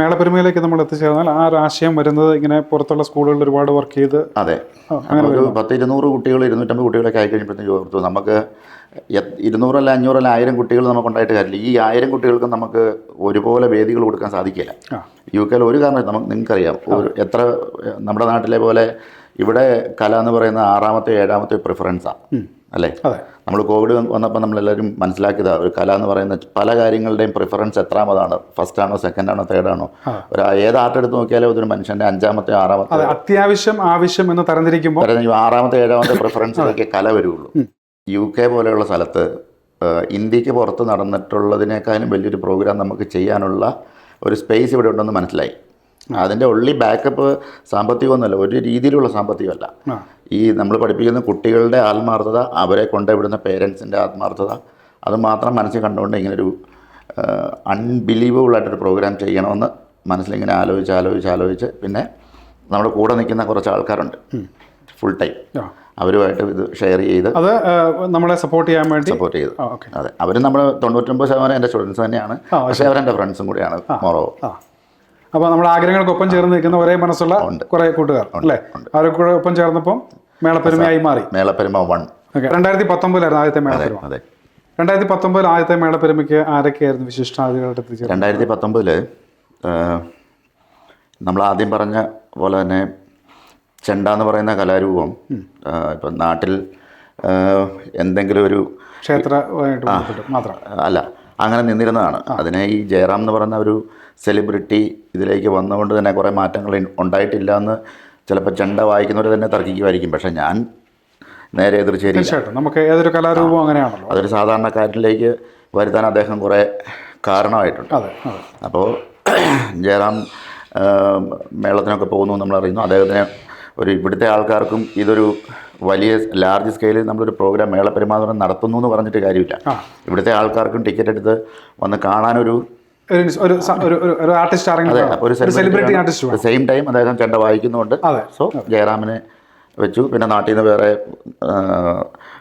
ഈ മേളപ്പെരുമയിലേക്ക് നമ്മൾ എത്തിച്ചേർന്നാൽ ആ ഒരു ആശയം വരുന്നത് ഇങ്ങനെ പുറത്തുള്ള സ്കൂളുകളിൽ ഒരുപാട് വർക്ക് ചെയ്ത് അതെ. അങ്ങനെ ഒരു പത്ത് ഇരുന്നൂറ് കുട്ടികൾ ഇരുന്നൂറ്റമ്പത് കുട്ടികളൊക്കെ ആയി കഴിഞ്ഞപ്പോഴത്തേക്ക് ഓർത്തു നമുക്ക് ഇരുന്നൂറല്ല അഞ്ഞൂറല്ല ആയിരം കുട്ടികൾ നമുക്ക് ഉണ്ടായിട്ട് കാര്യമില്ല. ഈ ആയിരം കുട്ടികൾക്ക് നമുക്ക് ഒരുപോലെ വേദികൾ കൊടുക്കാൻ സാധിക്കില്ല. യു കെയിൽ ഒരു കാരണം നമുക്ക് നിങ്ങൾക്കറിയാം. ഒരു എത്ര നമ്മുടെ നാട്ടിലെ പോലെ ഇവിടെ കല എന്ന് പറയുന്ന ആറാമത്തെ ഏഴാമത്തെ പ്രിഫറൻസാണ് അല്ലേ? നമ്മൾ കോവിഡ് വന്നപ്പോൾ നമ്മളെല്ലാവരും മനസ്സിലാക്കിയതാ. ഒരു കല എന്ന് പറയുന്ന പല കാര്യങ്ങളുടെയും പ്രിഫറൻസ് എത്രാമതാണ്. ഫസ്റ്റ് ആണോ സെക്കൻഡ് ആണോ തേർഡ് ആണോ? ഒരു ഏത് ആർട്ട് എടുത്ത് നോക്കിയാലും അതൊരു മനുഷ്യന്റെ അഞ്ചാമത്തെ ആറാമത്തെ അതെ അത്യാവശ്യം ആവശ്യം എന്ന് തരംതിരിക്കുമ്പോൾ ആറാമത്തെ ഏഴാമത്തെ പ്രിഫറൻസിലേക്ക് കല വരുള്ളൂ. യു കെ പോലെയുള്ള സ്ഥലത്ത് ഇന്ത്യയ്ക്ക് പുറത്ത് നടന്നിട്ടുള്ളതിനേക്കാളും വലിയൊരു പ്രോഗ്രാം നമുക്ക് ചെയ്യാനുള്ള ഒരു സ്പേസ് ഇവിടെ ഉണ്ടെന്ന് മനസ്സിലായി. അതിന്റെ ഉള്ളി ബാക്കപ്പ് സാമ്പത്തികമൊന്നുമല്ല ഒരു രീതിയിലുള്ള സാമ്പത്തികമല്ല. ഈ നമ്മൾ പഠിപ്പിക്കുന്ന കുട്ടികളുടെ ആത്മാർത്ഥത അവരെ കൊണ്ടുവിടുന്ന പേരൻസിന്റെ ആത്മാർത്ഥത അത് മാത്രം മനസ്സിൽ കണ്ടുകൊണ്ട് ഇങ്ങനൊരു അൺബിലീവബിൾ ആയിട്ടൊരു പ്രോഗ്രാം ചെയ്യണമെന്ന് മനസ്സിലിങ്ങനെ ആലോചിച്ച് ആലോചിച്ച് ആലോചിച്ച് പിന്നെ നമ്മുടെ കൂടെ നിൽക്കുന്ന കുറച്ച് ആൾക്കാരുണ്ട്. ഫുൾ ടൈം അവരുമായിട്ട് ഇത് ഷെയർ ചെയ്ത് അത് നമ്മളെ സപ്പോർട്ട് ചെയ്യാൻ വേണ്ടി സപ്പോർട്ട് ചെയ്ത്. അതെ. അവരും നമ്മുടെ തൊണ്ണൂറ്റൊമ്പത് ശതമാനം എന്റെ സ്റ്റുഡൻസ് തന്നെയാണ്. പക്ഷേ അവരെന്റെ ഫ്രണ്ട്സും കൂടിയാണ് മോറോ അപ്പോൾ നമ്മുടെ ആഗ്രഹങ്ങൾക്കൊപ്പം ചേർന്ന് നിൽക്കുന്ന ഒരേ മനസ്സുള്ള കുറെ കൂട്ടുകാർ അല്ലേ? അവരെ കൂടെ ഒപ്പം ചേർന്നപ്പം മേളപ്പെരുമയായി മാറി. മേളപ്പെരുമ വൺ. രണ്ടായിരത്തി പത്തൊമ്പതിലായിരുന്നു ആദ്യത്തെ മേളപ്പെരുമ. അതെ. രണ്ടായിരത്തി പത്തൊമ്പതിൽ ആദ്യത്തെ മേളപ്പെരുമയ്ക്ക് ആരൊക്കെയായിരുന്നു വിശിഷ്ടാദികളുടെ രണ്ടായിരത്തി പത്തൊമ്പതിൽ നമ്മൾ ആദ്യം പറഞ്ഞ പോലെ തന്നെ ചെണ്ട എന്ന് പറയുന്ന കലാരൂപം ഇപ്പം നാട്ടിൽ എന്തെങ്കിലും ഒരു ക്ഷേത്ര അല്ല അങ്ങനെ നിന്നിരുന്നതാണ്. അതിനെ ഈ ജയറാം എന്ന് പറയുന്ന ഒരു സെലിബ്രിറ്റി ഇതിലേക്ക് വന്നുകൊണ്ട് തന്നെ കുറേ മാറ്റങ്ങൾ ഉണ്ടായിട്ടില്ല എന്ന് ചിലപ്പോൾ ചെണ്ട വായിക്കുന്നവർ തന്നെ തർക്കിക്കുമായിരിക്കും. പക്ഷേ ഞാൻ നേരെ എതിർച്ചേരി തീർച്ചയായിട്ടും. നമുക്ക് ഏതൊരു കലാരൂപവും അങ്ങനെയാണല്ലോ. അതൊരു സാധാരണക്കാരിലേക്ക് വരുത്താൻ അദ്ദേഹം കുറേ കാരണമായിട്ടുണ്ട്. അപ്പോൾ ജയറാം മേളത്തിനൊക്കെ പോകുന്നു നമ്മൾ അറിയുന്നു. അദ്ദേഹത്തിന് ഒരു ഇവിടുത്തെ ആൾക്കാർക്കും ഇതൊരു വലിയ ലാർജ് സ്കെയിലിൽ നമ്മളൊരു പ്രോഗ്രാം മേള മേളപ്പെരുമാതം നടത്തുന്നു എന്ന് പറഞ്ഞിട്ട് കാര്യമില്ല. ഇവിടുത്തെ ആൾക്കാർക്കും ടിക്കറ്റ് എടുത്ത് വന്ന് കാണാനൊരു ഒരു artist celebrity artist same time അദ്ദേഹം ചെണ്ട വായിക്കുന്നുണ്ട്. സോ ജയറാമിനെ വെച്ചു. പിന്നെ നാട്ടിൽ നിന്ന് വേറെ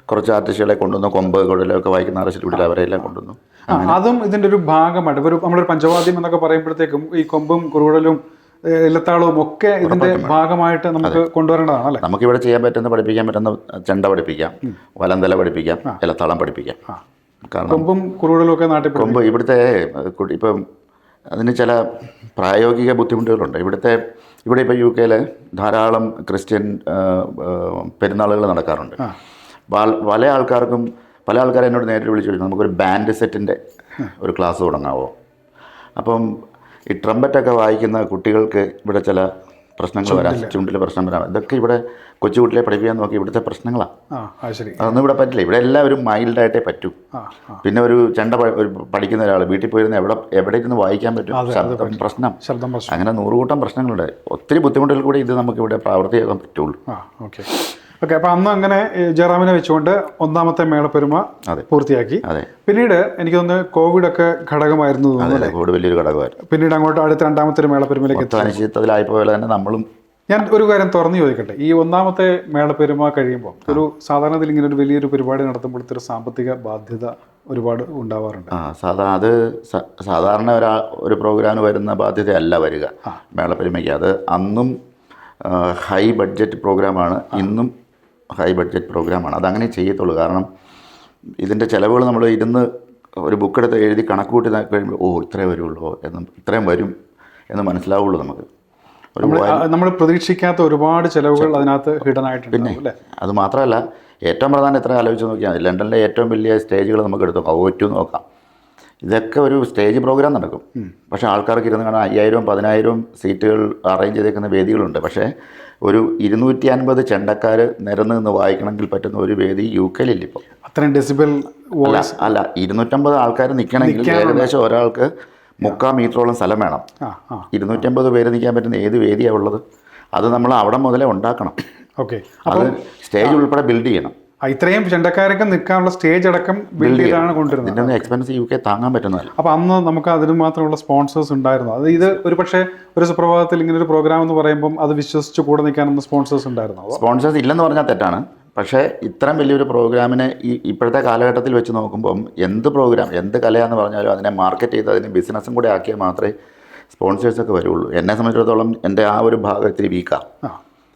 കുറച്ച് ആർട്ടിസ്റ്റുകളെ കൊണ്ടുവന്നു. കൊമ്പ് കൊടലൊക്കെ വായിക്കുന്ന ആർട്ടിസ്റ്റ് ഇവിടെ അവരെല്ലാം കൊണ്ടുവന്നു. അതും ഇതിന്റെ ഒരു ഭാഗമായിട്ട്. ഒരു നമ്മളൊരു പഞ്ചവാദ്യം എന്നൊക്കെ പറയുമ്പോഴത്തേക്കും ഈ കൊമ്പും കുറുകടലും ഏഹ്, ഇല്ലത്താളവും ഒക്കെ ഇതിന്റെ ഭാഗമായിട്ട് നമുക്ക് കൊണ്ടുവരേണ്ടതാണ് അല്ലേ? നമുക്കിവിടെ ചെയ്യാൻ പറ്റുന്ന പഠിപ്പിക്കാൻ പറ്റുന്ന ചെണ്ട പഠിപ്പിക്കാം വലന്തല പഠിപ്പിക്കാം ഇലത്താളം പഠിപ്പിക്കാം. കാരണം കൊമ്പും കുറുകളും ഒക്കെ നാട്ടിൽ കൊമ്പ് ഇവിടുത്തെ ഇപ്പം അതിന് ചില പ്രായോഗിക ബുദ്ധിമുട്ടുകളുണ്ട്. ഇവിടുത്തെ ഇവിടെ ഇപ്പോൾ യു കെയിൽ ധാരാളം ക്രിസ്ത്യൻ പെരുന്നാളുകൾ നടക്കാറുണ്ട്. പല ആൾക്കാർക്കും പല ആൾക്കാരും എന്നോട് നേരിട്ട് വിളിച്ചു നമുക്കൊരു ബാൻഡ് സെറ്റിന്റെ ഒരു ക്ലാസ് തുടങ്ങാവോ? അപ്പം ഈ ട്രംപറ്റൊക്കെ വായിക്കുന്ന കുട്ടികൾക്ക് ഇവിടെ ചില പ്രശ്നങ്ങൾ വരാം ചുണ്ടിൽ പ്രശ്നം വരാം. ഇതൊക്കെ ഇവിടെ കൊച്ചുകുട്ടികളെ പഠിപ്പിക്കാൻ നോക്കി ഇവിടുത്തെ പ്രശ്നങ്ങളാണ് അതൊന്നും ഇവിടെ പറ്റില്ല. ഇവിടെ എല്ലാവരും മൈൽഡായിട്ടേ പറ്റൂ. പിന്നെ ഒരു ചെണ്ട പഠിക്കുന്ന ഒരാൾ വീട്ടിൽ പോയിരുന്ന എവിടെ എവിടെ ഇരുന്ന് വായിക്കാൻ പറ്റും? ശബ്ദം പ്രശ്നം. അങ്ങനെ നൂറുകൂട്ടം പ്രശ്നങ്ങളുണ്ട്. ഒത്തിരി ബുദ്ധിമുട്ടുകൾ കൂടി ഇത് നമുക്ക് ഇവിടെ പ്രാവർത്തിയാക്കാൻ പറ്റുള്ളൂ. ഓക്കെ അപ്പൊ അന്ന് അങ്ങനെ ജയറാമിനെ വെച്ചുകൊണ്ട് ഒന്നാമത്തെ മേളപ്പെരുമ അതെ. പൂർത്തിയാക്കി. പിന്നീട് എനിക്ക് തോന്നുന്നു കോവിഡ് ഒക്കെ ഘടകമായിരുന്നു കോവിഡ് വലിയൊരു ഘടകമായിരുന്നു. പിന്നീട് അങ്ങോട്ട് അടുത്ത രണ്ടാമത്തെ ഒരു മേളപ്പെരുമയിലേക്ക് അനിശ്ചിതത്തിലായപ്പോൾ പോലെ തന്നെ നമ്മളും ഞാൻ ഒരു കാര്യം തുറന്നു ചോദിക്കട്ടെ. ഈ ഒന്നാമത്തെ മേളപ്പെരുമ കഴിയുമ്പോൾ ഒരു സാധാരണ ഇങ്ങനെ ഒരു വലിയൊരു പരിപാടി നടത്തുമ്പോഴത്തെ ഒരു സാമ്പത്തിക ബാധ്യത ഒരുപാട് ഉണ്ടാവാറുണ്ട്. ആ സാധാ അത് സാധാരണ ഒരാ ഒരു പ്രോഗ്രാമിന് വരുന്ന ബാധ്യതയല്ല വരിക. മേളപ്പെരുമയ്ക്ക് അത് അന്നും ഹൈ ബഡ്ജറ്റ് പ്രോഗ്രാമാണ് ഇന്നും ഹൈ ബഡ്ജറ്റ് പ്രോഗ്രാമാണ് അതങ്ങനെ ചെയ്യത്തുള്ളൂ. കാരണം ഇതിന്റെ ചിലവുകൾ നമ്മൾ ഇരുന്ന് ഒരു ബുക്കെടുത്ത് എഴുതി കണക്ക് കൂട്ടി കഴിയുമ്പോൾ ഓ ഇത്രേ വരുള്ളൂ എന്ന് ഇത്രയും വരും എന്ന് മനസ്സിലാവുള്ളൂ നമുക്ക്. നമ്മൾ പ്രതീക്ഷിക്കാത്ത ഒരുപാട് ചിലവുകൾ അതിനകത്ത് ഹിഡനായിട്ട് പിന്നെ അത് മാത്രമല്ല ഏറ്റവും പ്രധാനം എത്ര ആലോചിച്ച് നോക്കിയാൽ ലണ്ടനിലെ ഏറ്റവും വലിയ സ്റ്റേജുകൾ നമുക്ക് എടുത്തു നോക്കാം. നോക്കാം. ഇതൊക്കെ ഒരു സ്റ്റേജ് പ്രോഗ്രാം നടക്കും. പക്ഷേ ആൾക്കാർക്ക് ഇരുന്ന് കാണാൻ അയ്യായിരവും പതിനായിരവും സീറ്റുകൾ അറേഞ്ച് ചെയ്തേക്കുന്ന വേദികളുണ്ട്. പക്ഷേ ഒരു ഇരുന്നൂറ്റി അൻപത് ചെണ്ടക്കാർ നിരന്ന് നിന്ന് വായിക്കണമെങ്കിൽ പറ്റുന്ന ഒരു വേദി യു കെയിലില്ല ഇപ്പോൾ അത്രയും ഡെസിബിൾ അല്ല അല്ല ഇരുന്നൂറ്റമ്പത് ആൾക്കാർ നിൽക്കണമെങ്കിൽ ഏകദേശം ഒരാൾക്ക് മുക്കാൽ മീറ്ററോളം സ്ഥലം വേണം. ഇരുന്നൂറ്റമ്പത് പേര് നിൽക്കാൻ പറ്റുന്ന ഏത് വേദിയാണ് ഉള്ളത്? അത് നമ്മൾ അവിടെ മുതലേ ഉണ്ടാക്കണം. ഓക്കെ. അത് സ്റ്റേജ് ഉൾപ്പെടെ ബിൽഡ് ചെയ്യണം. ഇത്രയും ചെണ്ടക്കാരൊക്കെ നിൽക്കാനുള്ള സ്റ്റേജ് അടക്കം ബിൽഡ് ചെയ്താണ് കൊണ്ടുവരുന്നത് എക്സ്പെൻസ് യു കെ താങ്ങാൻ പറ്റുന്നതല്ല. അപ്പോൾ അന്ന് നമുക്ക് അതിന് മാത്രമുള്ള സ്പോൺസേഴ്സ് ഉണ്ടായിരുന്നു. അത് ഇത് ഒരു പക്ഷേ ഒരു സുപ്രഭാതത്തിൽ ഇങ്ങനെ ഒരു പ്രോഗ്രാം എന്ന് പറയുമ്പോൾ അത് വിശ്വസിച്ച് കൂടെ നിൽക്കാനൊന്നും സ്പോൺസേഴ്സ് ഉണ്ടായിരുന്നു? സ്പോൺസേഴ്സ് ഇല്ലെന്ന് പറഞ്ഞാൽ തെറ്റാണ്. പക്ഷേ ഇത്രയും വലിയൊരു പ്രോഗ്രാമിനെ ഈ ഇപ്പോഴത്തെ കാലഘട്ടത്തിൽ വെച്ച് നോക്കുമ്പം എന്ത് പ്രോഗ്രാം എന്ത് കലയാന്ന് പറഞ്ഞാലും അതിനെ മാർക്കറ്റ് ചെയ്ത് അതിനെ ബിസിനസ്സും കൂടെ ആക്കിയാൽ മാത്രമേ സ്പോൺസേഴ്സൊക്കെ വരുള്ളൂ. എന്നെ സംബന്ധിച്ചിടത്തോളം എന്റെ ആ ഒരു ഭാഗം ഇത്തിരി വീക്കാണ്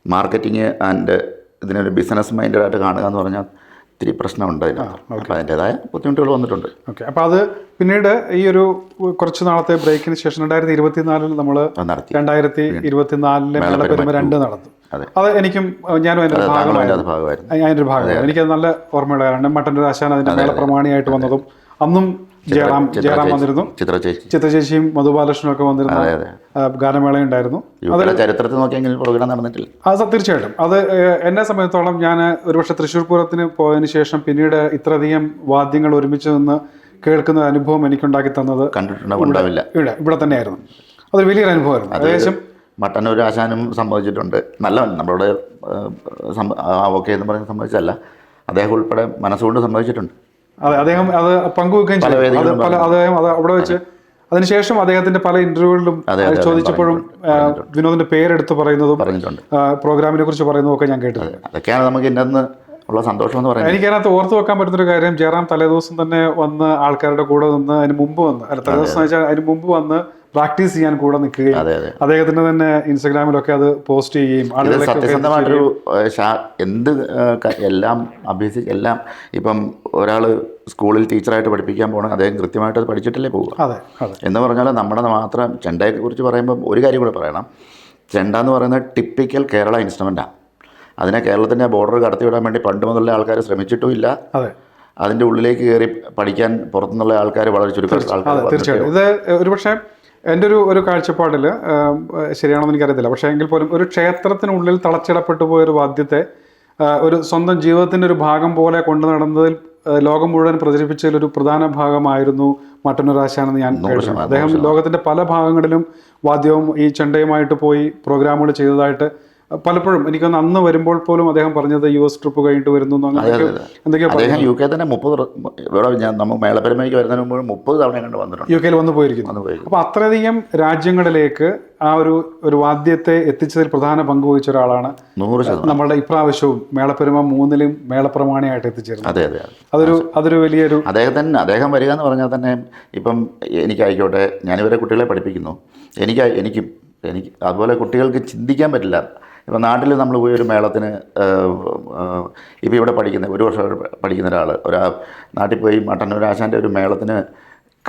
മാർക്കറ്റിങ് ആൻഡ് ഇതിനൊരു ബിസിനസ് മൈൻഡായിട്ട് കാണുക എന്ന് പറഞ്ഞാൽ ഇത്തിരി പ്രശ്നമുണ്ട് അതിനകത്ത്. അപ്പോൾ അതിന്റെതായ ബുദ്ധിമുട്ടുകൾ വന്നിട്ടുണ്ട്. ഓക്കെ. അപ്പോൾ അത് പിന്നീട് ഈ ഒരു കുറച്ച് നാളത്തെ ബ്രേക്കിന് ശേഷം രണ്ടായിരത്തി ഇരുപത്തിനാലിൽ നമ്മൾ നടത്തി. രണ്ടായിരത്തി ഇരുപത്തിനാലിലെ മേളപ്പെരുമ രണ്ട് നടന്നു. അതെ. എനിക്കും ഞാനും അതിന്റെ ഭാഗമായിരുന്നു. അതിന്റെ അത് ഭാഗമായിരുന്നു. എനിക്കത് നല്ല ഓർമ്മയുള്ള കാരണം മട്ടന്റെ ആശാൻ അതിന്റെ മേള പ്രമാണിയായിട്ട് വന്നതും അന്നും ജയറാം ജയറാം വന്നിരുന്നു. ചിത്ര ചേച്ചി. ചിത്രചേച്ചിയും മധുബാലകൃഷ്ണനും ഒക്കെ വന്നിരുന്നു ഗാനമേളയുണ്ടായിരുന്നു. ചരിത്രത്തിൽ നോക്കിയെങ്കിൽ പ്രോഗ്രാം നടന്നിട്ടില്ല. അത് തീർച്ചയായിട്ടും. അത് എന്നെ സംബന്ധിച്ചോളം ഞാൻ ഒരുപക്ഷെ തൃശ്ശൂർ പൂരത്തിന് പോയതിനു ശേഷം പിന്നീട് ഇത്രയധികം വാദ്യങ്ങൾ ഒരുമിച്ച് നിന്ന് കേൾക്കുന്ന അനുഭവം എനിക്കുണ്ടാക്കി തന്നത് കണ്ടിട്ടുണ്ടാവില്ല ഇവിടെ ഇവിടെ തന്നെയായിരുന്നു. അതൊരു വലിയൊരു അനുഭവമായിരുന്നു. ഏകദേശം മട്ടന്നൂർ ആശാനും സംഭവിച്ചിട്ടുണ്ട്. നല്ല നമ്മളോട് ഓക്കെ എന്ന് പറഞ്ഞ് സംഭവിച്ചതല്ല. അദ്ദേഹം ഉൾപ്പെടെ മനസ്സുകൊണ്ട് സംഭവിച്ചിട്ടുണ്ട്. അതെ അദ്ദേഹം അത് പങ്കുവെക്കുകയും ചെയ്തു. അത് പല അദ്ദേഹം അത് അവിടെ വെച്ച് അതിനുശേഷം അദ്ദേഹത്തിന്റെ പല ഇന്റർവ്യൂകളിലും ചോദിച്ചപ്പോഴും വിനോദിന്റെ പേരെടുത്ത് പറയുന്നതും പ്രോഗ്രാമിനെ കുറിച്ച് പറയുന്നതും ഒക്കെ ഞാൻ കേട്ടിട്ടുണ്ട്. അതൊക്കെയാണ് നമുക്ക് ഇന്നന്ന് ഉള്ള സന്തോഷം എന്ന് പറയുന്നത്. എനിക്കതിനകത്ത് ഓർത്ത് വെക്കാൻ പറ്റുന്നൊരു കാര്യം ജയറാം തലേദിവസം തന്നെ വന്ന് ആൾക്കാരുടെ കൂടെ നിന്ന് അതിന് മുമ്പ് വന്ന് അല്ല തലേദിവസം വെച്ചാൽ അതിന് മുമ്പ് വന്ന് പ്രാക്ടീസ് ചെയ്യാൻ കൂടെ നിൽക്കുകയും അദ്ദേഹത്തിന്റെ തന്നെ ഇൻസ്റ്റഗ്രാമിലൊക്കെ അത് പോസ്റ്റ് ചെയ്യുകയും സത്യസന്ധമായിട്ടൊരു എന്ത് എല്ലാം അഭ്യസിച്ച് എല്ലാം ഇപ്പം ഒരാൾ സ്കൂളിൽ ടീച്ചറായിട്ട് പഠിപ്പിക്കാൻ പോകണം അദ്ദേഹം കൃത്യമായിട്ട് അത് പഠിച്ചിട്ടല്ലേ പോകുക എന്ന് പറഞ്ഞാൽ നമ്മുടെ മാത്രം ചെണ്ടയെ കുറിച്ച് പറയുമ്പോൾ ഒരു കാര്യം കൂടെ പറയണം. ചെണ്ട എന്ന് പറയുന്നത് ടിപ്പിക്കൽ കേരള ഇൻസ്ട്രുമെന്റാണ് അതിനെ കേരളത്തിന്റെ ബോർഡർ കടത്തിവിടാൻ വേണ്ടി പണ്ട് മുതലുള്ള ആൾക്കാർ ശ്രമിച്ചിട്ടുമില്ല അതെ. അതിന്റെ ഉള്ളിലേക്ക് കയറി പഠിക്കാൻ പുറത്തുനിന്നുള്ള ആൾക്കാർ വളരെ ചുരുക്കം ആൾക്കാർ തീർച്ചയായിട്ടും. ഇത് ഒരുപക്ഷെ എന്റെ ഒരു ഒരു കാഴ്ചപ്പാടിൽ ശരിയാണെന്ന് എനിക്കറിയത്തില്ല. പക്ഷേ എങ്കിൽ പോലും ഒരു ക്ഷേത്രത്തിനുള്ളിൽ തളച്ചിടപ്പെട്ടു പോയ ഒരു വാദ്യത്തെ ഒരു സ്വന്തം ജീവിതത്തിന്റെ ഒരു ഭാഗം പോലെ കൊണ്ടു നടന്നതിൽ ലോകം മുഴുവൻ പ്രചരിപ്പിച്ചതിൽ ഒരു പ്രധാന ഭാഗമായിരുന്നു മട്ടന്നൂരാശാനെന്ന് ഞാൻ അദ്ദേഹം ലോകത്തിന്റെ പല ഭാഗങ്ങളിലും വാദ്യവും ഈ ചെണ്ടയുമായിട്ട് പോയി പ്രോഗ്രാമുകൾ ചെയ്തതായിട്ട് പലപ്പോഴും എനിക്ക് അന്ന് വരുമ്പോൾ പോലും അദ്ദേഹം പറഞ്ഞത് യു എസ് ട്രിപ്പ് കഴിഞ്ഞിട്ട് വരുന്നു അദ്ദേഹം യു കെ തന്നെ മുപ്പത് ഇവിടെ ഞാൻ നമ്മൾ മേളപരമയ്ക്ക് വരുന്നതിന് മുമ്പ് മുപ്പത് തവണ കണ്ട് വന്നിട്ടുണ്ട്. യു കെയിൽ വന്നു പോയിരിക്കുന്നു. അപ്പോൾ അത്രയധികം രാജ്യങ്ങളിലേക്ക് ആ ഒരു ഒരു വാദ്യത്തെ എത്തിച്ചതിൽ പ്രധാന പങ്ക് വഹിച്ച ഒരാളാണ് നൂറ് ശതമാനം. നമ്മളുടെ ഇപ്രാവശ്യവും മേളപ്പെരുമ മൂന്നിലും മേളപ്രമാണിയായിട്ട് എത്തിച്ചേർന്നത് അതെ അതെ അതെ. അതൊരു അതൊരു വലിയൊരു അദ്ദേഹത്തിന് അദ്ദേഹം വരിക എന്ന് പറഞ്ഞാൽ തന്നെ ഇപ്പം എനിക്കായിക്കോട്ടെ ഞാനിവരെ കുട്ടികളെ പഠിപ്പിക്കുന്നു. എനിക്ക് എനിക്ക് എനിക്ക് അതുപോലെ കുട്ടികൾക്ക് ചിന്തിക്കാൻ പറ്റില്ല. ഇപ്പം നാട്ടിൽ നമ്മൾ പോയി ഒരു മേളത്തിന് ഇപ്പോൾ ഇവിടെ പഠിക്കുന്ന ഒരു വർഷം പഠിക്കുന്ന ഒരാൾ ഒരാ നാട്ടിൽ പോയി മട്ടന്നൂർ ആശാന്റെ ഒരു മേളത്തിന്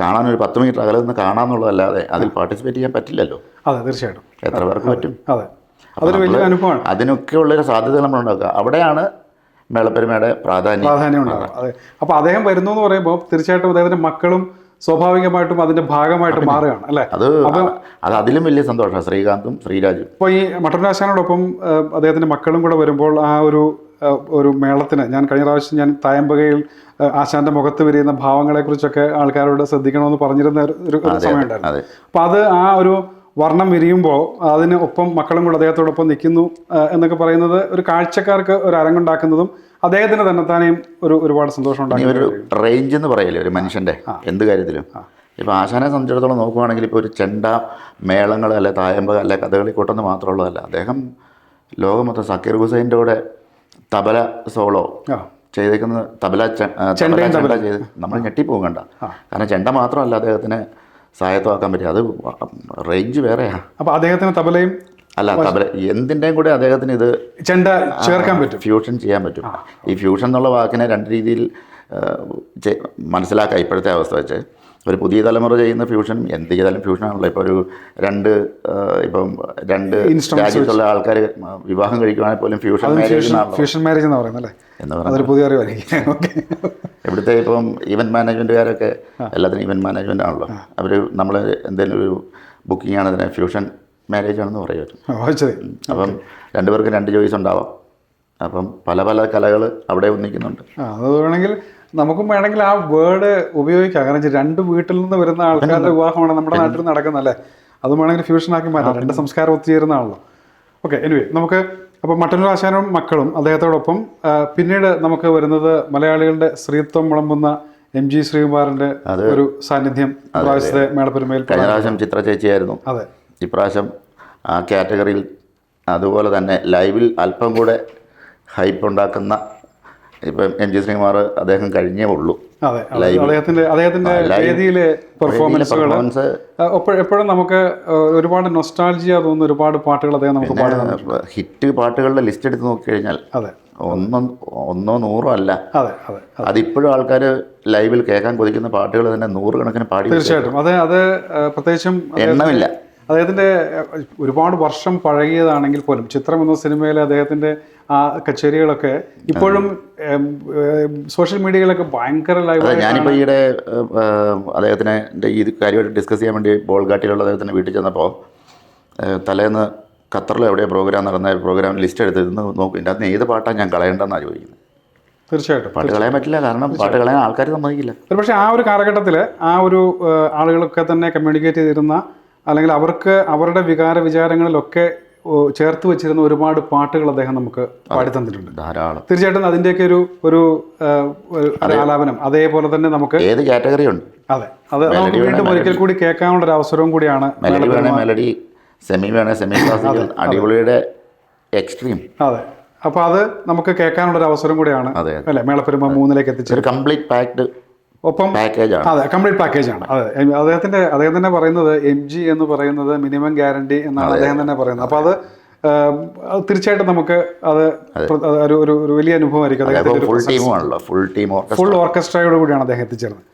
കാണാൻ ഒരു പത്ത് മീറ്റർ അകലെ നിന്ന് കാണാമെന്നുള്ളതല്ലാതെ അതിൽ പാർട്ടിസിപ്പേറ്റ് ചെയ്യാൻ പറ്റില്ലല്ലോ. അതെ തീർച്ചയായിട്ടും. എത്ര പേർക്ക് പറ്റും? അതെ. അതൊരു വലിയ അനുഭവമാണ്. അതിനൊക്കെ ഉള്ളൊരു സാധ്യത നമ്മൾ ഉണ്ടാക്കുക അവിടെയാണ് മേളപ്പെരുമയുടെ പ്രാധാന്യം. പ്രാധാന്യം ഉണ്ടാകുക അതെ. അപ്പോൾ അദ്ദേഹം വരുന്നു എന്ന് പറയുമ്പോൾ തീർച്ചയായിട്ടും അദ്ദേഹത്തിന്റെ മക്കളും സ്വാഭാവികമായിട്ടും അതിന്റെ ഭാഗമായിട്ട് മാറുകയാണ് അല്ലേ? അത് അത് അതിലും വലിയ സന്തോഷമാണ്. ശ്രീകാന്തും ശ്രീരാജും. അപ്പോൾ ഈ മട്ടൻ രാശാനോടൊപ്പം അദ്ദേഹത്തിന്റെ മക്കളും കൂടെ വരുമ്പോൾ ആ ഒരു ഒരു മേളത്തിന് ഞാൻ കഴിഞ്ഞ പ്രാവശ്യം ഞാൻ തായമ്പകയിൽ ആശാന്റെ മുഖത്ത് വിരിയുന്ന ഭാവങ്ങളെക്കുറിച്ചൊക്കെ ആൾക്കാരോട് ശ്രദ്ധിക്കണമെന്ന് പറഞ്ഞിരുന്ന ഒരു- സമയം ഒരു സമയമുണ്ടായിരുന്നു. അപ്പോൾ അത് ആ ഒരു വർണം വിരിയുമ്പോൾ അതിന് ഒപ്പം മക്കളും കൂടെ അദ്ദേഹത്തോടൊപ്പം നിൽക്കുന്നു എന്നൊക്കെ പറയുന്നത് ഒരു കാഴ്ചക്കാർക്ക് ഒരു അരങ്ങുണ്ടാക്കുന്നതും അദ്ദേഹത്തിന് തന്നെത്താനെയും ഒരു ഒരുപാട് സന്തോഷം ഉണ്ടാക്കി ഒരു റേഞ്ച് എന്ന് പറയല്ലേ ഒരു മനുഷ്യന്റെ? എന്ത് കാര്യത്തിലും? ഇപ്പോൾ ആശാനെ സംബന്ധിച്ചിടത്തോളം നോക്കുവാണെങ്കിൽ ഇപ്പോൾ ഒരു ചെണ്ട മേളങ്ങൾ അല്ലെ തായമ്പ അല്ലെ കഥകളി കൂട്ടെന്ന് മാത്രമുള്ളതല്ല അദ്ദേഹം ലോകം മൊത്തം സക്കീർ ഹുസൈന്റെ കൂടെ തബല സോളോ ചെയ്തേക്കുന്നത് ചെയ്തേക്കുന്ന തബല ചെണ്ട ചെയ്ത് നമ്മൾ ഞെട്ടിപ്പോകണ്ട. കണ്ട കാരണം ചെണ്ട മാത്രമല്ല അദ്ദേഹത്തിന് സായത്തമാക്കാൻ പറ്റും അത് റേഞ്ച് വേറെയാണ് അപ്പോൾ അദ്ദേഹത്തിന് തബലയും അല്ല തബല എന്തിന്റെയും കൂടെ അദ്ദേഹത്തിന് ഇത് ചെണ്ട ചേർക്കാൻ പറ്റും. ഫ്യൂഷൻ ചെയ്യാൻ പറ്റും. ഈ ഫ്യൂഷൻ എന്നുള്ള വാക്കിനെ രണ്ട് രീതിയിൽ മനസ്സിലാക്കാം ഇപ്പോഴത്തെ അവസ്ഥ വെച്ച്. ഒരു പുതിയ തലമുറ ചെയ്യുന്ന ഫ്യൂഷൻ എന്ത് ചെയ്താലും ഫ്യൂഷനാണല്ലോ ഇപ്പോൾ ഒരു രണ്ട് ഇപ്പം രണ്ട് രാജ്യത്തുള്ള ആൾക്കാർ വിവാഹം കഴിക്കുവാണെങ്കിൽ പോലും ഫ്യൂഷൻ മാരേജ് ഫ്യൂഷൻ മാരേജ് എന്ന് പറയുന്നത് എന്ന് പറഞ്ഞാൽ ഒരു പുതിയ അറിവായിരിക്കും. ഇവിടുത്തെ ഇപ്പം ഇവന്റ് മാനേജ്മെന്റുകാരൊക്കെ എല്ലാത്തിനും ഇവന്റ് മാനേജ്മെന്റ് ആണല്ലോ. അവർ നമ്മൾ എന്തെങ്കിലും ഒരു ബുക്കിംഗ് ആണ് അതിനെ ഫ്യൂഷൻ മാരേജ് ആണെന്ന് പറയുമായിരുന്നു അപ്പം രണ്ടുപേർക്കും രണ്ട് ചോയ്സ് ഉണ്ടാവാം. അപ്പം പല പല കലകൾ അവിടെ ഒന്നിക്കുന്നുണ്ട്. അത് വേണമെങ്കിൽ നമുക്കും വേണമെങ്കിൽ ആ വേർഡ് ഉപയോഗിക്കാം. കാരണം രണ്ട് വീട്ടിൽ നിന്ന് വരുന്ന ആൾക്കാരുടെ വിവാഹമാണ് നമ്മുടെ നാട്ടിൽ നടക്കുന്നത് നടക്കുന്നല്ലേ അതും വേണമെങ്കിൽ ഫ്യൂഷനാക്കി മാറ്റാം. രണ്ട് സംസ്കാരം ഒത്തുചേരുന്നതാണല്ലോ. ഓക്കെ എനിവേ നമുക്ക് അപ്പോൾ മട്ടന്നൂർ ആശാനും മക്കളും അദ്ദേഹത്തോടൊപ്പം പിന്നീട് നമുക്ക് വരുന്നത് മലയാളികളുടെ സ്ത്രീത്വം വിളമ്പുന്ന എം ജി ശ്രീകുമാറിന്റെ ഒരു സാന്നിധ്യം പ്രാവശ്യത്തെ മേളപ്പെരുമയിൽ കഴിഞ്ഞ പ്രാവശ്യം ചിത്ര ചേച്ചിയായിരുന്നു. അതെ. ഇപ്രാവശ്യം ആ കാറ്റഗറിയിൽ അതുപോലെ തന്നെ ലൈവിൽ അല്പം കൂടെ ഹൈപ്പ് ഉണ്ടാക്കുന്ന ഇപ്പം എം ജി ശ്രീകുമാർ അദ്ദേഹം കഴിഞ്ഞേ ഉള്ളൂ. അദ്ദേഹത്തിന്റെ അദ്ദേഹത്തിന്റെ വേദിയിലെ പെർഫോമൻസുകൾ പെർഫോമൻസ് എപ്പോഴും നമുക്ക് ഒരുപാട് നൊസ്റ്റാൾജിയ തോന്നുന്ന ഒരുപാട് പാട്ടുകൾ അദ്ദേഹം നമുക്ക് പാടി തന്നു ഹിറ്റ് പാട്ടുകളുടെ ലിസ്റ്റ് എടുത്ത് നോക്കിക്കഴിഞ്ഞാൽ അതെ. ഒന്നോ ഒന്നോ നൂറോ അല്ല. അതെ അതെ അതിപ്പോഴും ആൾക്കാർ ലൈവിൽ കേൾക്കാൻ കൊതിക്കുന്ന പാട്ടുകൾ തന്നെ നൂറുകണക്കിന് പാടി തീർച്ചയായിട്ടും. അത് അത് പ്രത്യേകിച്ചും എണ്ണമില്ല. അദ്ദേഹത്തിന്റെ ഒരുപാട് വർഷം പഴകിയതാണെങ്കിൽ പോലും ചിത്രം എന്ന സിനിമയിലെ അദ്ദേഹത്തിന്റെ ആ കച്ചേരികളൊക്കെ ഇപ്പോഴും സോഷ്യൽ മീഡിയയിലൊക്കെ ഭയങ്കര ലൈവ് ഞാനിപ്പോൾ ഈയിടെ അദ്ദേഹത്തിനെ എന്റെ ഈ കാര്യമായിട്ട് ഡിസ്കസ് ചെയ്യാൻ വേണ്ടി ബോൾഗാട്ടിലുള്ള അദ്ദേഹത്തിന്റെ വീട്ടിൽ ചെന്നപ്പോൾ തലേന്ന് ഖത്തറിൽ എവിടെയാണ് പ്രോഗ്രാം നടന്ന പ്രോഗ്രാം ലിസ്റ്റ് എടുത്ത് ഇന്ന് നോക്കും ഇതിന്റെ അകത്ത് ഏത് പാട്ടാണ് ഞാൻ കളയേണ്ടതെന്നാണ് ചോദിക്കുന്നത്. തീർച്ചയായിട്ടും പാട്ട് കളയാൻ പറ്റില്ല കാരണം പാട്ട് കളയാൻ ആൾക്കാർ സമ്മതിക്കില്ല. ഒരു പക്ഷേ ആ ഒരു കാലഘട്ടത്തിൽ ആ ഒരു ആളുകളൊക്കെ തന്നെ കമ്മ്യൂണിക്കേറ്റ് ചെയ്തിരുന്ന അല്ലെങ്കിൽ അവർക്ക് അവരുടെ വികാര വിചാരങ്ങളിലൊക്കെ ചേർത്ത് വെച്ചിരുന്ന ഒരുപാട് പാട്ടുകൾ അദ്ദേഹം നമുക്ക് പാടി തന്നിട്ടുണ്ട്. ധാരാളം. തീർച്ചയായിട്ടും അതിന്റെയൊക്കെ ഒരു ഒരു ആലാപനം അതേപോലെ തന്നെ നമുക്ക് ഏത് കാറ്റഗറി ഉണ്ട്? അതെ. അത് നമുക്ക് വീണ്ടും ഒരിക്കൽ കൂടി കേൾക്കാനുള്ള ഒരു അവസരവും കൂടിയാണ് മെലഡി വേണേ മെലഡി സെമി വേണേ സെമി ക്ലാസിക്കൽ അടിപൊളിയുടെ എക്സ്ട്രീം. അതെ. അപ്പോൾ അത് നമുക്ക് കേൾക്കാനുള്ള ഒരു അവസരം കൂടിയാണ്. അല്ലെ? മേളപ്പെരുമ മൂന്നിലേക്ക് എത്തിച്ചത് ഒരു കംപ്ലീറ്റ് പാക്ഡ് ഒപ്പം പാക്കേജ് ആണ്. അതെ കംപ്ലീറ്റ് പാക്കേജ് ആണ്. അതെ അദ്ദേഹത്തിന്റെ അദ്ദേഹം തന്നെ പറയുന്നത് എം ജി എന്ന് പറയുന്നത് മിനിമം ഗ്യാരണ്ടി എന്നാണ് അദ്ദേഹം തന്നെ പറയുന്നത്. അപ്പൊ അത്. തീർച്ചയായിട്ടും നമുക്ക് അത് ഒരു വലിയ അനുഭവമായിരിക്കും അദ്ദേഹത്തിന്റെ ഫുൾ ഫുൾ ടീം ഫുൾ ഓർക്കസ്ട്രയോട് കൂടിയാണ് അദ്ദേഹം എത്തിച്ചേർന്നത്.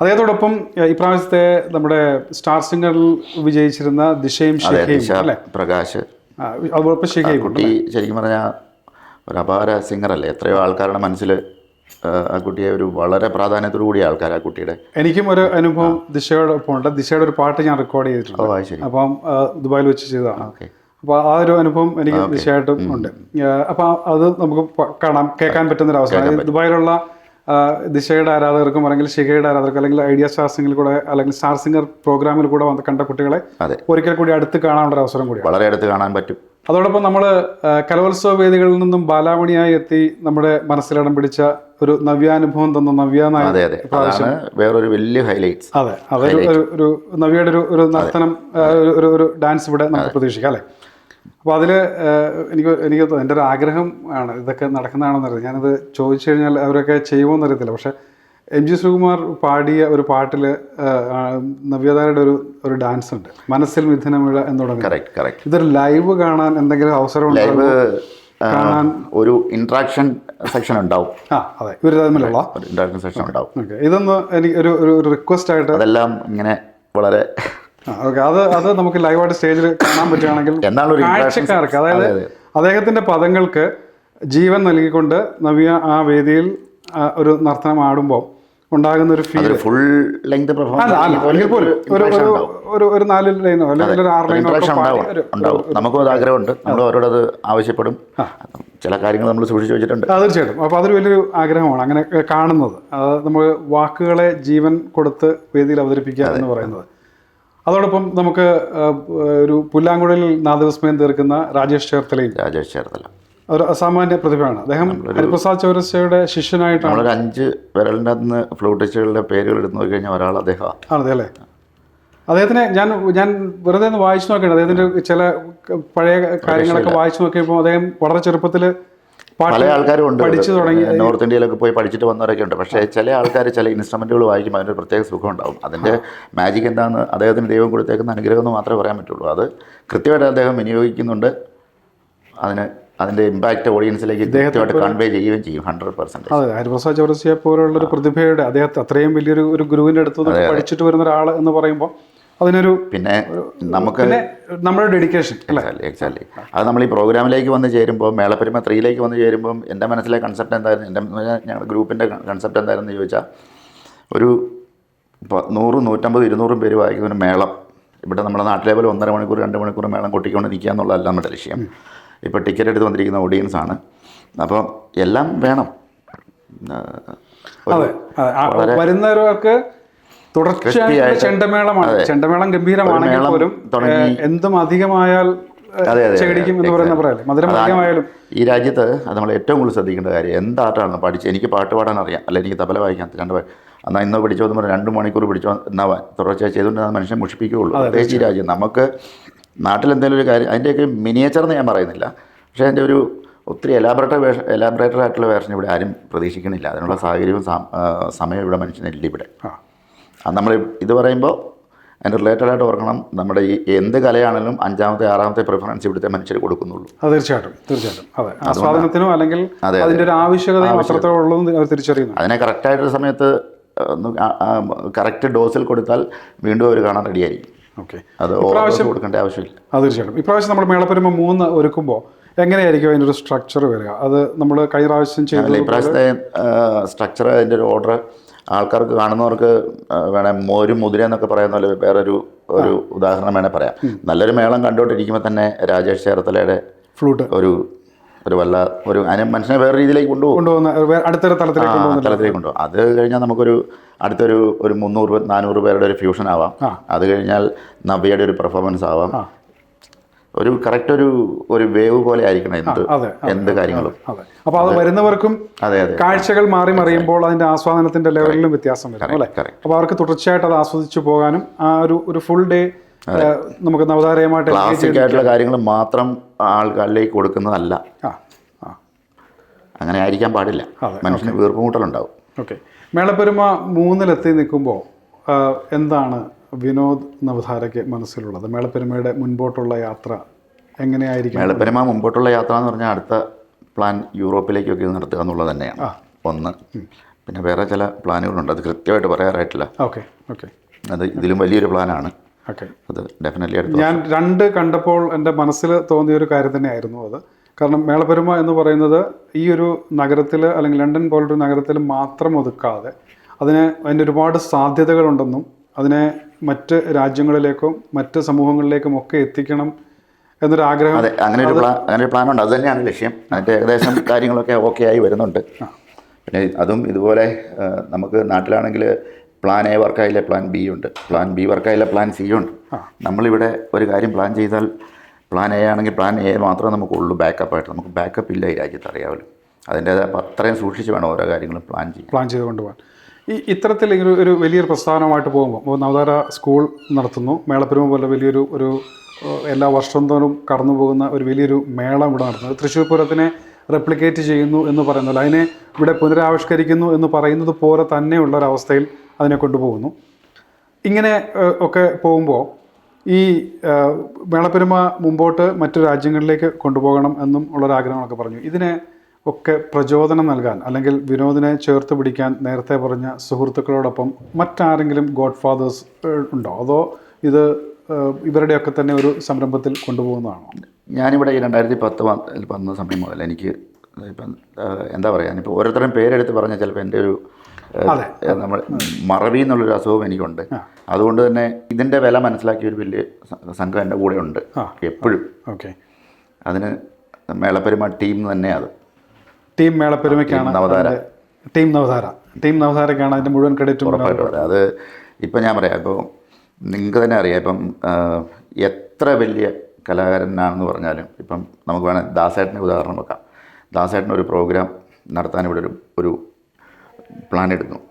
അദ്ദേഹത്തോടൊപ്പം ഇപ്രാവശ്യത്തെ നമ്മുടെ സ്റ്റാർ സിംഗറിൽ വിജയിച്ചിരുന്ന ദിശയും ഷിഖയും ദിശ പ്രകാശ്. അതോടൊപ്പം ഷിഖയും കുട്ടി ശരിക്കും പറഞ്ഞാൽ ഒരു അപാര സിംഗറല്ലേ എത്രയോ ആൾക്കാരുടെ മനസ്സിൽ ആ കുട്ടിയെ ഒരു വളരെ പ്രാധാന്യത്തോടു കൂടിയ ആൾക്കാർ ആ കുട്ടിയുടെ. എനിക്കും ഒരു അനുഭവം ദിശയുടെ ഉണ്ട്. ദിശയുടെ ഒരു പാട്ട് ഞാൻ റെക്കോർഡ് ചെയ്തിട്ടുണ്ട്. അപ്പം ദുബായിൽ വെച്ച് ചെയ്തതാണ്. അപ്പൊ അപ്പോൾ ആ ഒരു അനുഭവം എനിക്ക് ദിശയായിട്ടും ഉണ്ട്. അപ്പോൾ അത് നമുക്ക് കാണാം. കേൾക്കാൻ പറ്റുന്ന ഒരു അവസരം ദുബായിലുള്ള ദിശയുടെ ആരാധകർക്കും അല്ലെങ്കിൽ ശിഖയുടെ ആരാധകർക്കും അല്ലെങ്കിൽ ഐഡിയ സ്റ്റാർ സിംഗിൽ കൂടെ അല്ലെങ്കിൽ സ്റ്റാർ സിംഗർ പ്രോഗ്രാമിൽ കൂടെ വന്ന് കണ്ട കുട്ടികളെ ഒരിക്കൽ കൂടി അടുത്ത് കാണാനുള്ള ഒരു അവസരം കൂടി വളരെ അടുത്ത് കാണാൻ പറ്റും. അതോടൊപ്പം നമ്മൾ കലോത്സവ വേദികളിൽ നിന്നും ബാലാമണിയായി എത്തി നമ്മുടെ മനസ്സിലിടം പിടിച്ച ഒരു നവ്യാനുഭവം തന്ന നവ്യ അതെ അതെ. അതാണ് വേറൊരു വലിയ ഹൈലൈറ്റ്സ് അതെ. അതൊരു ഒരു നവ്യയുടെ ഒരു ഒരു നർത്തനം ഒരു- ഒരു ഡാൻസ് ഇവിടെ നമുക്ക് പ്രതീക്ഷിക്കാം അല്ലേ? അപ്പോൾ അതിൽ എനിക്ക് എനിക്ക് എന്റെ ഒരു ആഗ്രഹം ആണ് ഇതൊക്കെ നടക്കുന്നതാണെന്ന് അറിയാം ഞാനത് ചോദിച്ചു കഴിഞ്ഞാൽ അവരൊക്കെ ചെയ്യുമോയെന്ന് അറിയത്തില്ല. പക്ഷേ എം ജി ശ്രീകുമാർ പാടിയ ഒരു പാട്ടിൽ നവ്യതാരുടെ ഒരു ഒരു ഡാൻസ് ഉണ്ട്. മനസ്സിൽ മിഥുനമിഴ എന്ന് തുടങ്ങി ഇതൊരു ലൈവ് കാണാൻ എന്തെങ്കിലും അവസരം ഉണ്ടോ ലൈവ് ഒരു ഇൻട്രാക്ഷൻ സെക്ഷൻ ഉണ്ടാവും. ആ അതെ. ഇവർ തമ്മിലുള്ള ഒരു സെക്ഷൻ ഉണ്ടാവും. ഇതൊന്ന് എനിക്ക് ഒരു ഒരു റിക്വസ്റ്റ് ആയിട്ട് അതെല്ലാം ഇങ്ങനെ വളരെ ഓക്കെ അത് അത് നമുക്ക് ലൈവായിട്ട് സ്റ്റേജിൽ കാണാൻ പറ്റുകയാണെങ്കിൽ കാഴ്ചക്കാർക്ക് അതായത് അതെ, അതെ. അദ്ദേഹത്തിന്റെ പദങ്ങൾക്ക് ജീവൻ നൽകിക്കൊണ്ട് നവ്യ ആ വേദിയിൽ ഒരു നർത്തനം ആടുമ്പോൾ ഉണ്ടാകുന്ന ഒരു ഫീൽ ഫുൾ ലെങ്ത് ഒരു ഒരു നാല് ലൈനോ അല്ലെങ്കിൽ ഒരു ആറ് ലൈനോ ഉണ്ടാവും. നമുക്കും അത് ആഗ്രഹമുണ്ട്. നമ്മൾ അത് ആവശ്യപ്പെടും. ചില കാര്യങ്ങൾ നമ്മൾ സൂക്ഷിച്ചു വെച്ചിട്ടുണ്ട്. തീർച്ചയായിട്ടും. അപ്പോൾ അതൊരു വലിയൊരു ആഗ്രഹമാണ് അങ്ങനെ കാണുന്നത്. അത് നമ്മൾ വാക്കുകളെ ജീവൻ കൊടുത്ത് വേദിയിൽ അവതരിപ്പിക്കുക എന്ന് പറയുന്നത്. അതോടൊപ്പം നമുക്ക് ഒരു പുല്ലാങ്കുഴലിൽ നാദവിസ്മയം തീർക്കുന്ന രാജേഷ് ചേർത്തലയും. രാജേഷ് ചേർത്തല. ഒരു അസാമാന്യ പ്രതിഭയാണ്. അദ്ദേഹം ഹരിപ്രസാദ് ചൗരസ്യയുടെ ശിഷ്യനായിട്ടാണ്. നമ്മളൊരു അഞ്ച് വിരലിന്റെ അന്ന് ഫ്ലൂട്ടിസ്റ്റുകളുടെ പേരുകൾ എടുത്ത് നോക്കിക്കഴിഞ്ഞാൽ ഒരാൾ അദ്ദേഹമാണ് അതെ അല്ലേ? അദ്ദേഹത്തിനെ ഞാൻ ഞാൻ വെറുതെ ഒന്ന് വായിച്ചു നോക്കിയാണ് അദ്ദേഹത്തിന്റെ ചില പഴയ കാര്യങ്ങളൊക്കെ വായിച്ചു നോക്കിയപ്പോൾ അദ്ദേഹം വളരെ ചെറുപ്പത്തിൽ പല ആൾക്കാരും ഉണ്ട് പഠിച്ചു തുടങ്ങി. നോർത്ത് ഇന്ത്യയിലൊക്കെ പോയി പഠിച്ചിട്ട് വന്നവരൊക്കെ ഉണ്ട്. പക്ഷേ ചില ആൾക്കാർ ചില ഇൻസ്ട്രുമെന്റുകൾ വായിക്കുമ്പോൾ അതിന്റെ പ്രത്യേക സുഖം ഉണ്ടാവും. അതിന്റെ മാജിക് എന്താണെന്ന് അദ്ദേഹത്തിന് ദൈവം കൊടുത്തേക്കുന്ന അനുഗ്രഹം എന്ന് മാത്രമേ പറയാൻ പറ്റുള്ളൂ. അത് കൃത്യമായിട്ട് അദ്ദേഹം വിനിയോഗിക്കുന്നുണ്ട്. അതിന് അതിന്റെ ഇമ്പാക്റ്റ് ഓഡിയൻസിലേക്ക് കൃത്യമായിട്ട് കൺവേ ചെയ്യുകയും ചെയ്യും ഹൺഡ്രഡ് പെർസെന്റ് അതെ ഹരിപ്രസാദ് ചൗരസിയെ പോലുള്ള ഒരു പ്രതിഭയുടെ അദ്ദേഹത്തെ അത്രയും വലിയൊരു ഒരു ഗുരുവിന്റെ അടുത്ത് പഠിച്ചിട്ട് വരുന്ന ഒരാൾ എന്ന് പറയുമ്പോൾ അതിനൊരു പിന്നെ നമുക്ക് നമ്മുടെ ഡെഡിക്കേഷൻ എക്സാക്ട്ലി എക്സാക്ട്ലി അത് നമ്മൾ ഈ പ്രോഗ്രാമിലേക്ക് വന്ന് ചേരുമ്പോൾ മേളപ്പെരുമ ത്രീയിലേക്ക് വന്ന് ചേരുമ്പോൾ എന്റെ മനസ്സിലെ കൺസെപ്റ്റ് എന്തായിരുന്നു? എന്റെ ഞങ്ങളുടെ ഗ്രൂപ്പിന്റെ കൺസെപ്റ്റ് എന്തായിരുന്നു ചോദിച്ചാൽ ഒരു നൂറും നൂറ്റമ്പത് ഇരുന്നൂറും പേര് വായിക്കുന്ന ഒരു മേളം. ഇവിടെ നമ്മുടെ നാട്ടിലെ പോലെ ഒന്നര മണിക്കൂർ രണ്ട് മണിക്കൂർ മേളം കൊട്ടിക്കൊണ്ട് നിൽക്കുക എന്നുള്ളതല്ല നമ്മുടെ ലക്ഷ്യം. ഇപ്പോൾ ടിക്കറ്റ് എടുത്ത് വന്നിരിക്കുന്ന ഓഡിയൻസ് ആണ്. അപ്പോൾ എല്ലാം വേണം. വരുന്നവർക്ക് ചെണ്ടമേളമാണ്. ചെണ്ടമേളം ഗംഭീരമാണെങ്കിൽ പോലും. എന്തും അധികമായാൽ ഈ രാജ്യത്ത് അത് നമ്മൾ ഏറ്റവും കൂടുതൽ ശ്രദ്ധിക്കേണ്ട കാര്യം. എന്തായിട്ടാണ് പഠിച്ച് എനിക്ക് പാട്ട് പാടാൻ അറിയാം. അല്ല എനിക്ക് തബല വായിക്കാൻ രണ്ട് എന്നാൽ ഇന്ന് പിടിച്ചോ എന്ന് പറഞ്ഞാൽ രണ്ട് മണിക്കൂർ പിടിച്ചോ എന്നാവാൻ തുടർച്ചയായി ചെയ്തുകൊണ്ട് മനുഷ്യൻ മുഷിപ്പിക്കുകയുള്ളൂ. പ്രത്യേകിച്ച് ഈ രാജ്യം നമുക്ക് നാട്ടിൽ എന്തെങ്കിലും ഒരു കാര്യം അതിന്റെയൊക്കെ മിനിയേച്ചർ എന്ന് ഞാൻ പറയുന്നില്ല. പക്ഷേ അതിന്റെ ഒരു ഒത്തിരി എലാബറേറ്റർ വേഷ എലാബറേറ്റർ ആയിട്ടുള്ള വേർഷൻ ഇവിടെ ആരും പ്രതീക്ഷിക്കുന്നില്ല. അതിനുള്ള സാഹചര്യവും സമയം ഇവിടെ മനുഷ്യനില്ല ഇവിടെ. ആ. അത് നമ്മൾ ഇത് പറയുമ്പോൾ അതിന്റെ റിലേറ്റഡ് ആയിട്ട് ഓർക്കണം നമ്മുടെ ഈ എന്ത് കലയാണെങ്കിലും അഞ്ചാമത്തെ ആറാമത്തെ പ്രിഫറൻസ് ഇവിടുത്തെ മനുഷ്യർ കൊടുക്കുന്നുള്ളൂ. തീർച്ചയായിട്ടും തീർച്ചയായിട്ടും. അതെ. ആസ്വാദനത്തിനോ അല്ലെങ്കിൽ ഒരു ആവശ്യകതയും അത്രത്തോളം ഉള്ളൂ അവർ തിരിച്ചറിയുന്നു. അതിനെ കറക്റ്റായിട്ടൊരു സമയത്ത് കറക്റ്റ് ഡോസിൽ കൊടുത്താൽ വീണ്ടും അവർ കാണാൻ റെഡിയായിരിക്കും അത് കൊടുക്കേണ്ട ആവശ്യമില്ല. അത് തീർച്ചയായിട്ടും. ഇപ്രാവശ്യം നമ്മൾ മേളപ്പെരുമ മൂന്ന് ഒരുക്കുമ്പോൾ എങ്ങനെയായിരിക്കും അതിന്റെ ഒരു സ്ട്രക്ചർ വരിക? അത് നമ്മൾ കഴിഞ്ഞ പ്രാവശ്യം ചെയ്തു അല്ല ഇപ്രാവശ്യത്തെ സ്ട്രക്ചർ അതിന്റെ ഒരു ഓർഡർ ആൾക്കാർക്ക് കാണുന്നവർക്ക് വേണേൽ വേണേ മോരും മുതിര എന്നൊക്കെ പറയുന്ന പോലെ വേറൊരു ഒരു ഉദാഹരണം വേണേൽ പറയാം. നല്ലൊരു മേളം കണ്ടുകൊണ്ടിരിക്കുമ്പോൾ തന്നെ രാജേഷ് ചേർത്തലയുടെ ഫ്ലൂട്ട് ഒരു ഒരു വല്ല ഒരു അതിനെ മനുഷ്യനെ വേറെ രീതിയിലേക്ക് കൊണ്ടുപോകും. കൊണ്ടുപോകുന്ന അടുത്തൊരു തലത്തിലേക്ക് തലത്തിലേക്ക് കൊണ്ടുപോകും. അത് കഴിഞ്ഞാൽ നമുക്കൊരു അടുത്തൊരു ഒരു മുന്നൂറ് നാനൂറ് പേരുടെ ഒരു ഫ്യൂഷൻ ആവാം. അത് കഴിഞ്ഞാൽ നവ്യയുടെ ഒരു പെർഫോമൻസ് ആവാം. ഒരു കറക്റ്റ് ഒരു ഒരു വേവ് പോലെ ആയിരിക്കണം എന്ത് എന്ത് കാര്യങ്ങളും. അപ്പൊ അപ്പോൾ അത് വരുന്നവർക്കും അതെ അതെ. കാഴ്ചകൾ മാറി മറിയുമ്പോൾ അതിന്റെ ആസ്വാദനത്തിന്റെ ലെവലിലും വ്യത്യാസം വരും അല്ലേ? അപ്പോൾ അവർക്ക് തുടർച്ചയായിട്ട് അത് ആസ്വദിച്ചു പോകാനും ആ ഒരു ഒരു ഫുൾ ഡേ നമുക്ക് നവതാരയമായിട്ട് ക്ലാസിക്കായിട്ടുള്ള ക്ലാസിക് ആയിട്ടുള്ള കാര്യങ്ങൾ മാത്രം ആൾക്കാരിലേക്ക് കൊടുക്കുന്നതല്ല. അങ്ങനെ ആയിരിക്കാൻ പാടില്ല. മനുഷ്യന് മനുഷ്യന് വീർപ്പുമുട്ടലുണ്ടാവും ഓക്കെ. മേളപ്പെരുമ മൂന്നിലെത്തി നിൽക്കുമ്പോൾ എന്താണ് വിനോദ് നവധാരയ്ക്ക് മനസ്സിലുള്ളത്? മേളപ്പെരുമയുടെ മുൻപോട്ടുള്ള യാത്ര എങ്ങനെയായിരിക്കും? മേളപ്പെരുമ മുമ്പോട്ടുള്ള യാത്ര എന്ന് പറഞ്ഞാൽ അടുത്ത പ്ലാൻ യൂറോപ്പിലേക്കൊക്കെ നടത്തുക എന്നുള്ളത് തന്നെയാണ്. ഒന്ന്. പിന്നെ വേറെ ചില പ്ലാനുകളുണ്ട്. അത് കൃത്യമായിട്ട് പറയാറായിട്ടില്ല. Okay okay. അത് ഇതിലും വലിയൊരു പ്ലാനാണ്. ഓക്കെ. അത് ഡെഫിനറ്റ്ലി അടുത്ത ഞാൻ രണ്ട് കണ്ടപ്പോൾ എന്റെ മനസ്സിൽ തോന്നിയ ഒരു കാര്യം തന്നെയായിരുന്നു അത്. കാരണം മേളപെരുമ എന്ന് പറയുന്നത് ഈ ഒരു നഗരത്തിൽ അല്ലെങ്കിൽ ലണ്ടൻ പോലൊരു നഗരത്തിൽ മാത്രം ഒതുക്കാതെ അതിന് അതിന്റെ ഒരുപാട് സാധ്യതകളുണ്ടെന്നും അതിനെ മറ്റ് രാജ്യങ്ങളിലേക്കും മറ്റ് സമൂഹങ്ങളിലേക്കും ഒക്കെ എത്തിക്കണം എന്നൊരു ആഗ്രഹം അതെ അങ്ങനെ ഒരു പ്ലാൻ അങ്ങനെ ഒരു പ്ലാനുണ്ട്. അത് തന്നെയാണ് ലക്ഷ്യം. അതിന്റെ ഏകദേശം കാര്യങ്ങളൊക്കെ ഓക്കെ ആയി വരുന്നുണ്ട്. പിന്നെ അതും ഇതുപോലെ നമുക്ക് നാട്ടിലാണെങ്കിൽ പ്ലാൻ എ വർക്കായില്ല? പ്ലാൻ ബി ഉണ്ട്. പ്ലാൻ ബി വർക്കായില്ല? പ്ലാൻ സി ഉണ്ട്. നമ്മളിവിടെ ഒരു കാര്യം പ്ലാൻ ചെയ്താൽ പ്ലാൻ എ ആണെങ്കിൽ പ്ലാൻ എ മാത്രമേ നമുക്കുള്ളൂ ബാക്കപ്പായിട്ട് നമുക്ക് ബാക്കപ്പ് ഇല്ല ഈ രാജ്യത്ത് അറിയാമല്ലോ. അതിന്റെ അത്രയും സൂക്ഷിച്ച് വേണം ഓരോ കാര്യങ്ങളും പ്ലാൻ ചെയ്യാൻ. പ്ലാൻ ചെയ്ത് കൊണ്ടുപോകാൻ. ഈ ഇത്തരത്തിൽ ഇങ്ങനെ ഒരു വലിയൊരു പ്രസ്ഥാനമായിട്ട് പോകുമ്പോൾ ഇപ്പോൾ നവതാര സ്കൂൾ നടത്തുന്നു. മേളപ്പെരുമ പോലെ വലിയൊരു ഒരു എല്ലാ വർഷം തോറും കടന്നു പോകുന്ന ഒരു വലിയൊരു മേള ഇവിടെ നടത്തുന്നത് തൃശ്ശൂർ പൂരത്തിനെ റെപ്ലിക്കേറ്റ് ചെയ്യുന്നു എന്ന് പറയുന്നത് അതിനെ ഇവിടെ പുനരാവിഷ്കരിക്കുന്നു എന്ന് പറയുന്നത് പോലെ തന്നെയുള്ള ഒരവസ്ഥയിൽ അതിനെ കൊണ്ടുപോകുന്നു. ഇങ്ങനെ ഒക്കെ പോകുമ്പോൾ ഈ മേളപ്പെരുമ മുമ്പോട്ട് മറ്റു രാജ്യങ്ങളിലേക്ക് കൊണ്ടുപോകണം എന്നും ഉള്ളൊരാഗ്രഹങ്ങളൊക്കെ പറഞ്ഞു. ഇതിനെ ഒക്കെ പ്രചോദനം നൽകാൻ അല്ലെങ്കിൽ വിനോദിനെ ചേർത്ത് പിടിക്കാൻ നേരത്തെ പറഞ്ഞ സുഹൃത്തുക്കളോടൊപ്പം മറ്റാരെങ്കിലും ഗോഡ് ഫാദേഴ്സ് ഉണ്ടോ? അതോ ഇത് ഇവരുടെയൊക്കെ തന്നെ ഒരു സംരംഭത്തിൽ കൊണ്ടുപോകുന്നതാണോ? ഞാനിവിടെ ഈ രണ്ടായിരത്തി പത്ത് വന്ന സമയം മുതൽ എനിക്ക് ഇപ്പം എന്താ പറയുക ഞാനിപ്പോൾ ഓരോരുത്തരും പേരെടുത്ത് പറഞ്ഞാൽ ചിലപ്പോൾ എന്റെ ഒരു നമ്മൾ മറവി എന്നുള്ളൊരു അസുഖം എനിക്കുണ്ട്. അതുകൊണ്ട് തന്നെ ഇതിന്റെ വില മനസ്സിലാക്കിയ ഒരു വലിയ സംഘം എന്റെ കൂടെ ഉണ്ട്. എപ്പോഴും. ഓക്കെ. അതിന് മേളപ്പെരുമ ടീം തന്നെ അത് ടീം മേളപ്പെരുമയ്ക്കാണ് നവതാര. ടീം നവതാര. ടീം നവതാരക്കാണ് അതിന്റെ മുഴുവൻ ക്രെഡിറ്റും ഉറപ്പായിട്ടും അതെ ഇപ്പം ഞാൻ പറയാം. ഇപ്പോൾ നിങ്ങൾക്ക് തന്നെ അറിയാം. ഇപ്പം എത്ര വലിയ കലാകാരനാണെന്ന് പറഞ്ഞാലും ഇപ്പം നമുക്ക് വേണേൽ ദാസേട്ടന്റെ ഉദാഹരണം വെക്കാം. ദാസേട്ടൻ ഒരു പ്രോഗ്രാം നടത്താൻ ഇവിടെ ഒരു ഒരു പ്ലാൻ എടുക്കും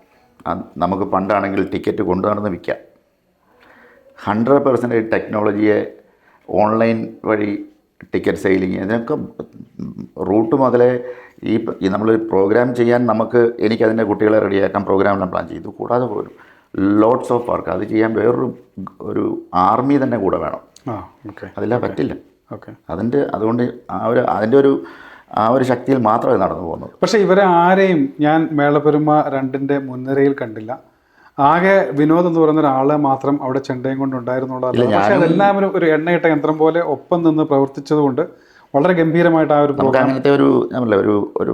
നമുക്ക് പണ്ടാണെങ്കിൽ ടിക്കറ്റ് കൊണ്ടു നടന്ന് വിൽക്കാം ഹൺഡ്രഡ് പെർസെന്റേജ് ടെക്നോളജിയെ ഓൺലൈൻ വഴി ടിക്കറ്റ് സെയിലിങ് ഇതിനൊക്കെ റൂട്ട് മുതലേ ഈ നമ്മൾ പ്രോഗ്രാം ചെയ്യാൻ നമുക്ക് എനിക്കതിന്റെ കുട്ടികളെ റെഡിയാക്കാൻ പ്രോഗ്രാമെല്ലാം പ്ലാൻ ചെയ്തു. കൂടാതെ പോലും ലോട്ട്സ് ഓഫ് വർക്ക് അത് ചെയ്യാൻ വേറൊരു ഒരു ആർമി തന്നെ കൂടെ വേണം. അതില്ല പറ്റില്ല. ഓക്കെ അതിന്റെ അതുകൊണ്ട് ആ ഒരു അതിന്റെ ഒരു ആ ഒരു ശക്തിയിൽ മാത്രമേ നടന്നു പോകുന്നത് പക്ഷേ ഇവരെ ആരെയും ഞാൻ മേളപെരുമ രണ്ടിന്റെ മുൻനിരയിൽ കണ്ടില്ല. ആകെ വിനോദ് എന്ന് പറയുന്ന ഒരാളെ മാത്രം അവിടെ ചെണ്ടയും കൊണ്ട് ഉണ്ടായിരുന്നുള്ളതല്ല പക്ഷെ അതെല്ലാവരും ഒരു എണ്ണയിട്ട യന്ത്രം പോലെ ഒപ്പം നിന്ന് പ്രവർത്തിച്ചതുകൊണ്ട് വളരെ ഗംഭീരമായിട്ട് ആ ഒരു പ്രോഗ്രാം അങ്ങനത്തെ ഒരു ഒരു ഒരു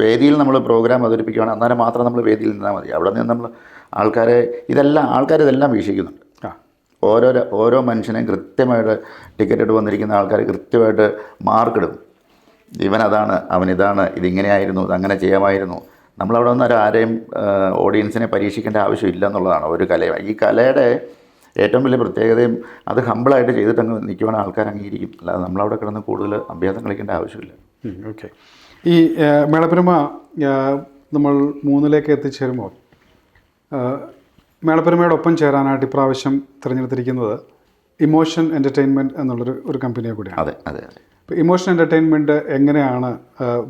വേദിയിൽ നമ്മൾ പ്രോഗ്രാം അവതരിപ്പിക്കുകയാണ് അന്നേരം മാത്രം നമ്മൾ വേദിയിൽ നിന്നാൽ മതി. അവിടെ നിന്ന് നമ്മൾ ആൾക്കാരെ ഇതെല്ലാം ആൾക്കാർ ഇതെല്ലാം വീക്ഷിക്കുന്നുണ്ട്. ആ. ഓരോ ഓരോ മനുഷ്യനെയും കൃത്യമായിട്ട് ടിക്കറ്റ് ഇട്ട് വന്നിരിക്കുന്ന ആൾക്കാർ കൃത്യമായിട്ട് മാർക്കിടും. ഇവൻ അതാണ് അവൻ ഇതാണ് ഇതിങ്ങനെയായിരുന്നു അങ്ങനെ ചെയ്യാമായിരുന്നു. നമ്മളവിടെ വന്ന് ആരെയും ഓഡിയൻസിനെ പരീക്ഷിക്കേണ്ട ആവശ്യമില്ല എന്നുള്ളതാണ് ഒരു കല ഈ കലയുടെ ഏറ്റവും വലിയ പ്രത്യേകതയും അത് ഹമ്പിളായിട്ട് ചെയ്തിട്ടങ്ങ് നിൽക്കുവാൻ ആൾക്കാർ അംഗീകരിക്കും. അല്ലാതെ നമ്മളവിടെ കിടന്ന് കൂടുതൽ അഭ്യാസം കളിക്കേണ്ട ആവശ്യമില്ല. ഓക്കെ ഈ മേളപ്പെരുമ നമ്മൾ മൂന്നിലേക്ക് എത്തിച്ചേരുമ്പോൾ മേളപ്പെരുമയോടൊപ്പം ചേരാനായിട്ട് ഇപ്രാവശ്യം തിരഞ്ഞെടുത്തിരിക്കുന്നത് ഇമോഷൻ എന്റർടൈൻമെന്റ് എന്നുള്ളൊരു ഒരു കമ്പനിയെ കൂടിയാണ്. അതെ അതെ അതെ. ഇമോഷൻ എന്റർടൈൻമെന്റ് എങ്ങനെയാണ്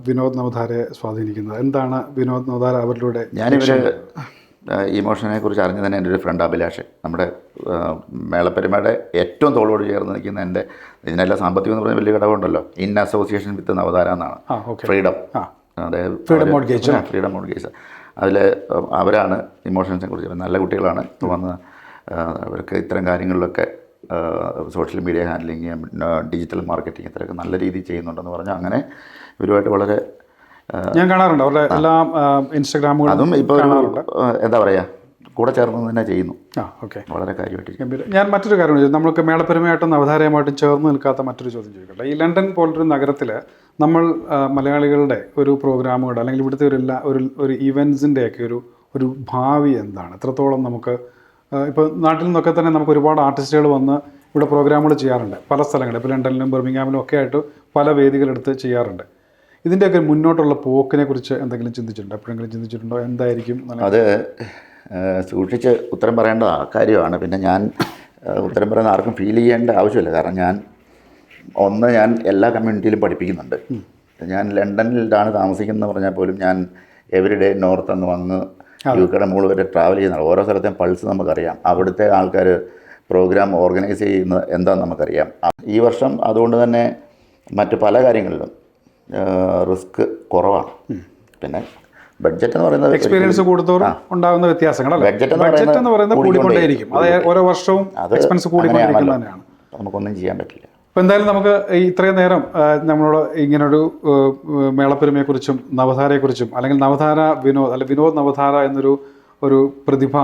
വിനോദ് നവധാരയെ സ്വാധീനിക്കുന്നത്? എന്താണ് വിനോദ് നവധാര അവരിലൂടെ ഞാനിവർ ഇമോഷനെ കുറിച്ച് അറിഞ്ഞു തന്നെ എന്റെ ഒരു ഫ്രണ്ട് അഭിലാഷ്. നമ്മുടെ മേളപ്പെരുമയുടെ ഏറ്റവും തോളോട് ചേർന്ന് നിൽക്കുന്ന എന്റെ ഇതിനെല്ലാം സാമ്പത്തികം എന്ന് പറഞ്ഞാൽ വലിയ ഘടകമുണ്ടല്ലോ. ഇൻ അസോസിയേഷൻ വിത്ത് നവധാര എന്നാണ്. ഫ്രീഡം. അതായത് ഫ്രീഡം മോഡ് ഫ്രീഡം മോഡ്ഗേജ്. അതിൽ അവരാണ് ഇമോഷൻസിനെ കുറിച്ച് നല്ല കുട്ടികളാണ്. വന്ന് അവർക്ക് ഇത്തരം കാര്യങ്ങളിലൊക്കെ social media handling digital marketing ഇത്രയൊക്കെ നല്ല രീതിയിൽ ചെയ്യുന്നുണ്ടെന്ന് പറഞ്ഞാൽ അങ്ങനെ ഇവരുമായിട്ട് വളരെ ഞാൻ കാണാറുണ്ട്. അവരുടെ എല്ലാ ഇൻസ്റ്റാഗ്രാമുകളും അതും ഇപ്പോൾ എന്താ പറയുക കൂടെ ചേർന്ന് തന്നെ ചെയ്യുന്നു. ആ ഓക്കെ. വളരെ കാര്യമായിട്ട് ഞാൻ മറ്റൊരു കാര്യം ചോദിച്ചു നമ്മൾക്ക് മേളപ്പെരുമയായിട്ടും അവതാരമായിട്ടും ചേർന്ന് നിൽക്കാത്ത മറ്റൊരു ചോദ്യം ചോദിക്കട്ടെ. ഈ ലണ്ടൻ പോലൊരു നഗരത്തിൽ നമ്മൾ മലയാളികളുടെ ഒരു പ്രോഗ്രാമുകളുടെ അല്ലെങ്കിൽ ഇവിടുത്തെ ഒരു എല്ലാ ഒരു ഒരു ഇവൻസിന്റെയൊക്കെ ഒരു ഒരു ഭാവി എന്താണ്? എത്രത്തോളം നമുക്ക് ഇപ്പോൾ നാട്ടിൽ നിന്നൊക്കെ തന്നെ നമുക്ക് ഒരുപാട് ആർട്ടിസ്റ്റുകൾ വന്ന് ഇവിടെ പ്രോഗ്രാമുകൾ ചെയ്യാറുണ്ട്. പല സ്ഥലങ്ങളിൽ. ഇപ്പോൾ ലണ്ടനിലും ബെർമിംഗാമിലും ഒക്കെ ആയിട്ട് പല വേദികളെടുത്ത് ചെയ്യാറുണ്ട്. ഇതിന്റെയൊക്കെ മുന്നോട്ടുള്ള പോക്കിനെ കുറിച്ച് എന്തെങ്കിലും ചിന്തിച്ചിട്ടുണ്ടോ? എപ്പോഴെങ്കിലും ചിന്തിച്ചിട്ടുണ്ടോ? എന്തായിരിക്കും അത് സൂക്ഷിച്ച് ഉത്തരം പറയേണ്ട കാര്യമാണ്. പിന്നെ ഞാൻ ഉത്തരം പറയുന്ന ആർക്കും ഫീൽ ചെയ്യേണ്ട ആവശ്യമില്ല. കാരണം ഞാൻ ഒന്ന് ഞാൻ എല്ലാ കമ്മ്യൂണിറ്റിയിലും പഠിപ്പിക്കുന്നുണ്ട്. ഞാൻ ലണ്ടനിലാണ് താമസിക്കുന്നത് പറഞ്ഞാൽ പോലും ഞാൻ എവറി ഡേ നോർത്ത് എന്ന് വന്ന് യു കെയുടെ മുകളിൽ വരെ ട്രാവൽ ചെയ്യുന്ന ഓരോ സ്ഥലത്തെയും പൾസ് നമുക്കറിയാം. അവിടുത്തെ ആൾക്കാർ പ്രോഗ്രാം ഓർഗനൈസ് ചെയ്യുന്നത് എന്താണെന്ന് നമുക്കറിയാം. ഈ വർഷം അതുകൊണ്ട് തന്നെ മറ്റ് പല കാര്യങ്ങളിലും റിസ്ക് കുറവാണ്. പിന്നെ ബഡ്ജറ്റ് എന്ന് പറയുന്നത് എക്സ്പീരിയൻസ് കൂടുതലും ഉണ്ടാകുന്ന വ്യത്യാസങ്ങൾ ബഡ്ജറ്റ് എന്ന് പറയുന്നത് കൂടിക്കൊണ്ടേയിരിക്കും. അത് ഓരോ വർഷവും എക്സ്പെൻസ് നമുക്കൊന്നും ചെയ്യാൻ പറ്റില്ല. അപ്പോൾ എന്തായാലും നമുക്ക് ഇത്രയും നേരം നമ്മളോട് ഇങ്ങനൊരു മേളപ്പെരുമയെക്കുറിച്ചും നവധാരയെക്കുറിച്ചും അല്ലെങ്കിൽ നവധാര വിനോദ് അല്ലെ വിനോദ് നവധാര എന്നൊരു ഒരു പ്രതിഭ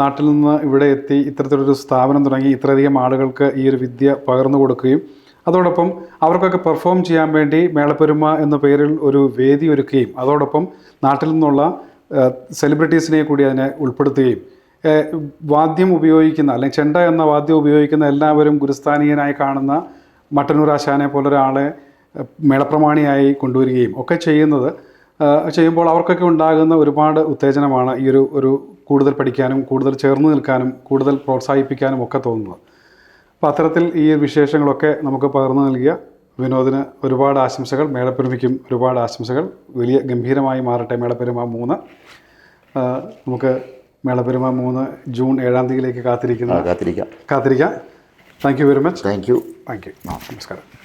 നാട്ടിൽ നിന്ന് ഇവിടെ എത്തി ഇത്തരത്തിലൊരു സ്ഥാപനം തുടങ്ങി ഇത്രയധികം ആളുകൾക്ക് ഈ ഒരു വിദ്യ പകർന്നു കൊടുക്കുകയും അതോടൊപ്പം അവർക്കൊക്കെ പെർഫോം ചെയ്യാൻ വേണ്ടി മേളപ്പെരുമ എന്ന പേരിൽ ഒരു വേദി ഒരുക്കുകയും അതോടൊപ്പം നാട്ടിൽ നിന്നുള്ള സെലിബ്രിറ്റീസിനെ കൂടി അതിനെ ഉൾപ്പെടുത്തുകയും വാദ്യം ഉപയോഗിക്കുന്ന അല്ലെങ്കിൽ ചെണ്ട എന്ന വാദ്യം ഉപയോഗിക്കുന്ന എല്ലാവരും ഗുരുസ്ഥാനീയനായി കാണുന്ന മട്ടന്നൂർ ആശാനെ പോലൊരാളെ മേളപ്രമാണിയായി കൊണ്ടുവരികയും ഒക്കെ ചെയ്യുന്നത് ചെയ്യുമ്പോൾ അവർക്കൊക്കെ ഉണ്ടാകുന്ന ഒരുപാട് ഉത്തേജനമാണ് ഈ ഒരു ഒരു കൂടുതൽ പഠിക്കാനും കൂടുതൽ ചേർന്ന് നിൽക്കാനും കൂടുതൽ പ്രോത്സാഹിപ്പിക്കാനും ഒക്കെ തോന്നുന്നത്. അപ്പോൾ അത്തരത്തിൽ ഈ വിശേഷങ്ങളൊക്കെ നമുക്ക് പകർന്നു നൽകിയ വിനോദിന് ഒരുപാട് ആശംസകൾ മേളപ്പെരുമയ്ക്കും ഒരുപാട് ആശംസകൾ. വലിയ ഗംഭീരമായി മാറട്ടെ മേളപ്പെരുമ മൂന്ന്. നമുക്ക് മേളപ്പെരുമ മൂന്ന് ജൂൺ ഏഴാം തീയതിയിലേക്ക് കാത്തിരിക്കുന്നു കാത്തിരിക്കാം. കാത്തിരിക്കാം. Thank you very much thank you thank you നമസ്കാരം.